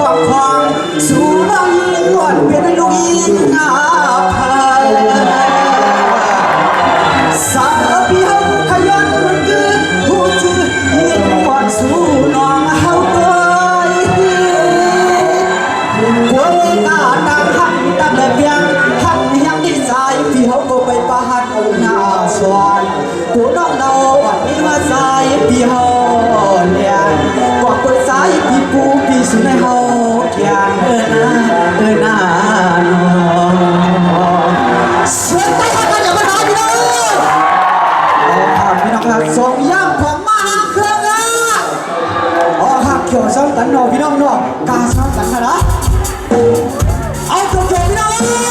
ครอบครองสู่บังเป็นลูกอีกอาภัยสาพิหังขยันมันเกินผู้จืยิ่งว่าสู่น้อเฮาเอ้ยหัวเอกาตามหันตามแบบยังหันยังดีใจพี่เฮาก็ไปปรหันอาหน้าสวนกูน้องเาวันนี้ว่าใจพี่เฮาเนี่ยกว่าคนสายพี่ปูพี่สุนัยเฮา หักสองย่ำของมาหักเครื่องละอ๋อหักเขียวซ้ำกันหนอพี่น้องนอกาซ้ำกันนะนะเอาจบๆพี่น้อง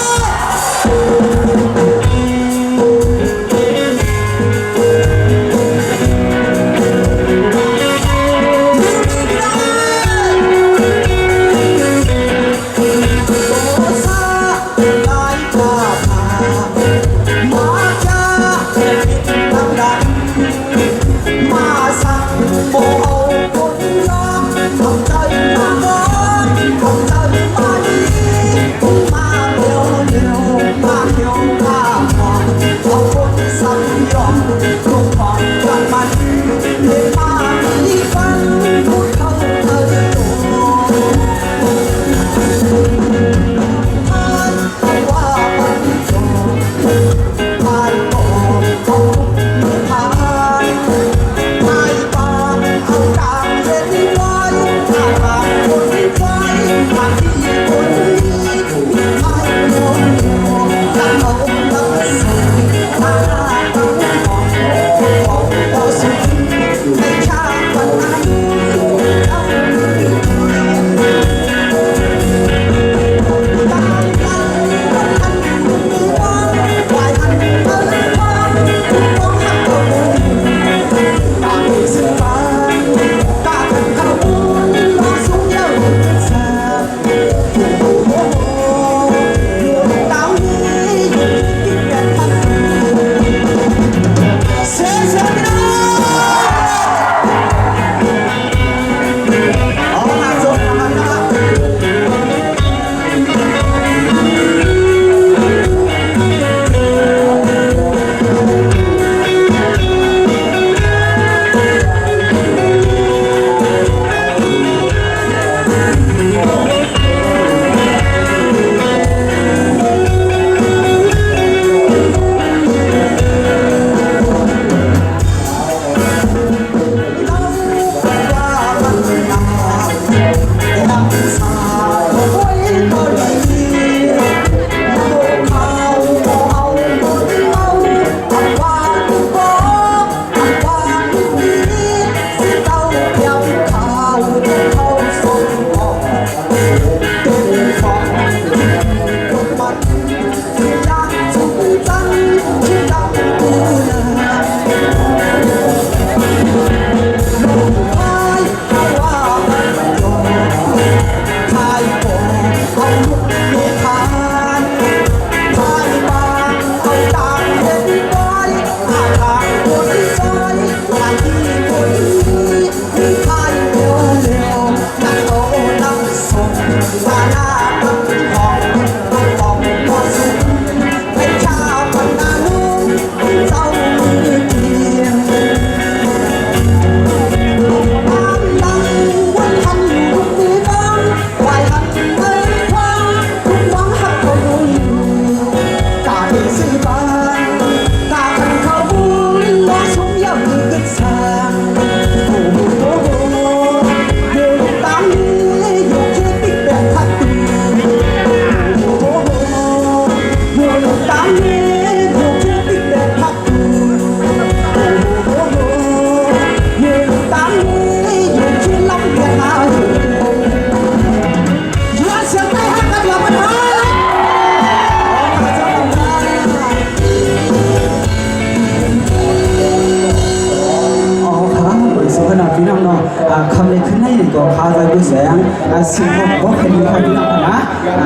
สิบหกคดีาดีแล้วนะ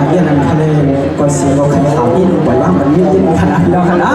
เรื่องนั้นคดีก็สิบหกคดีถามพี่หนูบ่อยว่ามันมีเรื่องขนาดแล้วนะ